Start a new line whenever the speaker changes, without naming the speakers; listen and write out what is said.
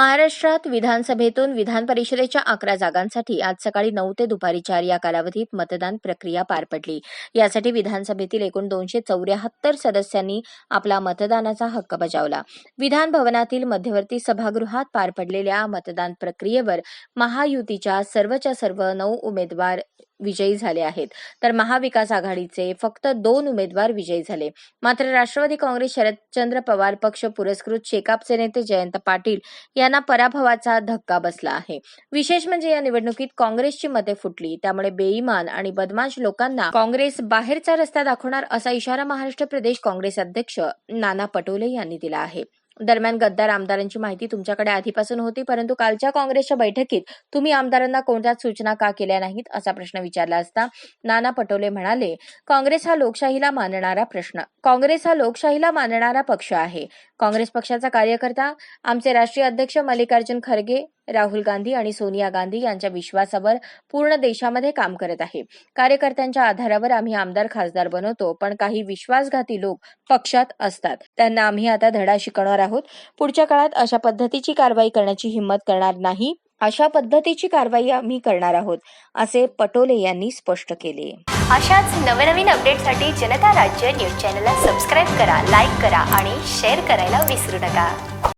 महाराष्ट्रात विधानसभेतून विधान परिषदेच्या अकरा जागांसाठी आज सकाळी नऊ ते दुपारी चार या कालावधीत मतदान प्रक्रिया पार पडली. यासाठी विधानसभेतील एकूण दोनशे चौऱ्याहत्तर सदस्यांनी आपला मतदानाचा हक्क बजावला. विधान भवनातील मध्यवर्ती सभागृहात पार पडलेल्या मतदान प्रक्रियेवर महायुतीच्या सर्वच्या सर्व नऊ उमेदवार विजयी झाले आहेत. तर महाविकास आघाडीचे फक्त दोन उमेदवार विजयी झाले. मात्र राष्ट्रवादी काँग्रेस शरदचंद्र पवार पक्ष पुरस्कृत शेकापचे नेते जयंत पाटील यांना पराभवाचा धक्का बसला आहे. विशेष म्हणजे या निवडणुकीत काँग्रेसची मते फुटली. त्यामुळे बेईमान आणि बदमाश लोकांना काँग्रेस बाहेरचा रस्ता दाखवणार असा इशारा महाराष्ट्र प्रदेश काँग्रेस अध्यक्ष नाना पटोले यांनी दिला आहे. दरम्यान गद्दार आमदारांची माहिती तुमच्याकडे आधीपासून होती परंतु कालच्या काँग्रेसच्या बैठकीत तुम्ही आमदारांना कोणत्याच सूचना का केल्या नाहीत असा प्रश्न विचारला असता नाना पटोले म्हणाले काँग्रेस हा लोकशाहीला मानणारा प्रश्न काँग्रेस हा लोकशाहीला मानणारा पक्ष आहे. काँग्रेस पक्षाचा कार्यकर्ता आमचे राष्ट्रीय अध्यक्ष मल्लिकार्जुन खरगे राहुल गांधी आणि सोनिया गांधी यांच्या विश्वासावर पूर्ण देशामध्ये काम करत आहे. कार्यकर्त्यांच्या आधारावर आम्ही आमदार खासदार बनवतो पण काही विश्वासघाती लोक पक्षात असतात. त्यांना आम्ही आता धडा शिकवणार आहोत. पुढच्या काळात अशा पद्धतीची कारवाई करण्याची हिंमत करणार नाही. अशा पद्धतीची कारवाई आम्ही करणार आहोत असे पटोले यांनी स्पष्ट केले.
अशाच नवनवीन अपडेटसाठी जनता राज्य न्यूज चॅनलला सबस्क्राईब करा लाईक करा आणि शेअर करायला विसरू नका.